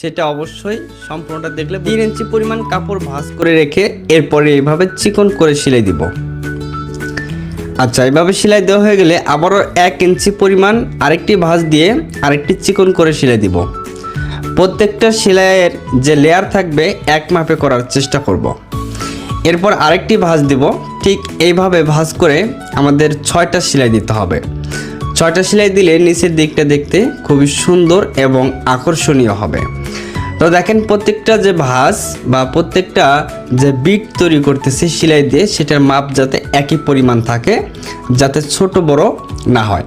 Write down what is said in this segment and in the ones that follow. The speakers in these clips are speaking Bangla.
সেটা অবশ্যই সম্পূর্ণটা দেখলে তিন ইঞ্চি পরিমাণ কাপড় ভাঁজ করে রেখে এরপরে এইভাবে চিকন করে সেলাই দিব। আচ্ছা এইভাবে সেলাই দেওয়া হয়ে গেলে আবারও এক ইঞ্চি পরিমাণ আরেকটি ভাঁজ দিয়ে আরেকটি চিকন করে সেলাই দিব। প্রত্যেকটা সেলাইয়ের যে লেয়ার থাকবে এক মাপে করার চেষ্টা করব। এরপর আরেকটি ভাঁজ দিব। ঠিক এইভাবে ভাঁজ করে আমাদের ছয়টা সেলাই দিতে হবে। ছয়টা সেলাই দিলে নিচের দিকটা দেখতে খুবই সুন্দর এবং আকর্ষণীয় হবে। তো দেখেন প্রত্যেকটা যে ভাঁজ বা প্রত্যেকটা যে বিট তৈরি করতেছি সেলাই দিয়ে, সেটার মাপ যাতে একই পরিমাণ থাকে, যাতে ছোট বড় না হয়।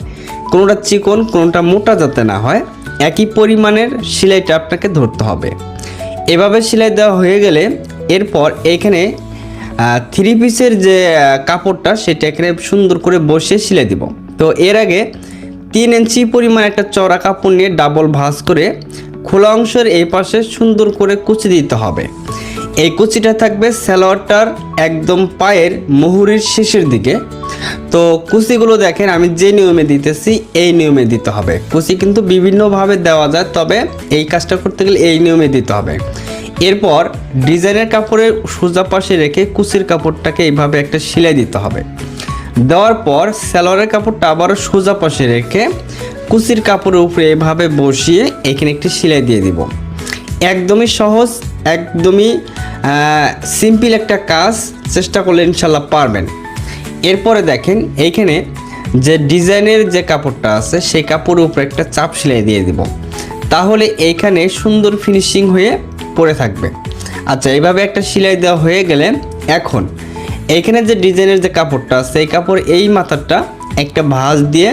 কোনোটা চিকন, কোনোটা মোটা যাতে না হয়, একই পরিমাণের সেলাইটা আপনাকে ধরতে হবে। এভাবে সেলাই দেওয়া হয়ে গেলে এরপর এইখানে থ্রি পিসের যে কাপড়টা, সেটা এখানে সুন্দর করে বসে সেলাই দিব। তো এর আগে তিন ইঞ্চি পরিমাণ একটা চড়া কাপড় নিয়ে ডাবল ভাঁজ করে খোলা অংশের এই পাশে সুন্দর করে কুচি দিতে হবে। এই কুচিটা থাকবে স্যালোয়ারটার একদম পায়ের মুহুরির শেষের দিকে। তো কুচিগুলো দেখেন, আমি যে নিয়মে দিতেছি, এই নিয়মে দিতে হবে। কুচি কিন্তু বিভিন্নভাবে দেওয়া যায়, তবে এই কাজটা করতে গেলে এই নিয়মে দিতে হবে। এরপর ডিজাইনের কাপড়ের সোজা পাশে রেখে কুচির কাপড়টাকে এইভাবে একটা সেলাই দিতে হবে। দেওয়ার পর সালোয়ারের কাপড়টা আবারও সোজা পাশে রেখে কুচির কাপড়ের উপরে এভাবে বসিয়ে এখানে একটি সেলাই দিয়ে দিব। একদমই সহজ, একদমই সিম্পল একটা কাজ, চেষ্টা করলে ইনশাল্লাহ পারবেন। এরপরে দেখেন এইখানে যে ডিজাইনের যে কাপড়টা আছে, সেই কাপড়ের উপরে একটা চাপ সেলাই দিয়ে দিব। তাহলে এইখানে সুন্দর ফিনিশিং হয়ে পড়ে থাকবে। আচ্ছা এইভাবে একটা সেলাই দেওয়া হয়ে গেলে এখন এইখানে যে ডিজাইনের যে কাপড়টা আছে, এই কাপড় এই মাথাটা একটা ভাঁজ দিয়ে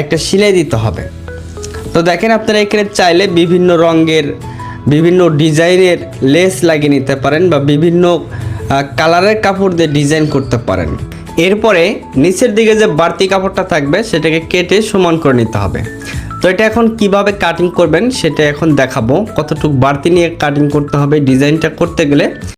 একটা সেলাই দিতে হবে। তো দেখেন আপনারা এখানে চাইলে বিভিন্ন রঙের, বিভিন্ন ডিজাইনের লেস লাগিয়ে নিতে পারেন বা বিভিন্ন কালারের কাপড় দিয়ে ডিজাইন করতে পারেন। এরপরে নিচের দিকে যে বাড়তি কাপড়টা থাকবে, সেটাকে কেটে সমান করে নিতে হবে। তো এটা এখন কীভাবে কাটিং করবেন, সেটা এখন দেখাবো। কতটুকু বাড়তি নিয়ে কাটিং করতে হবে, ডিজাইনটা করতে গেলে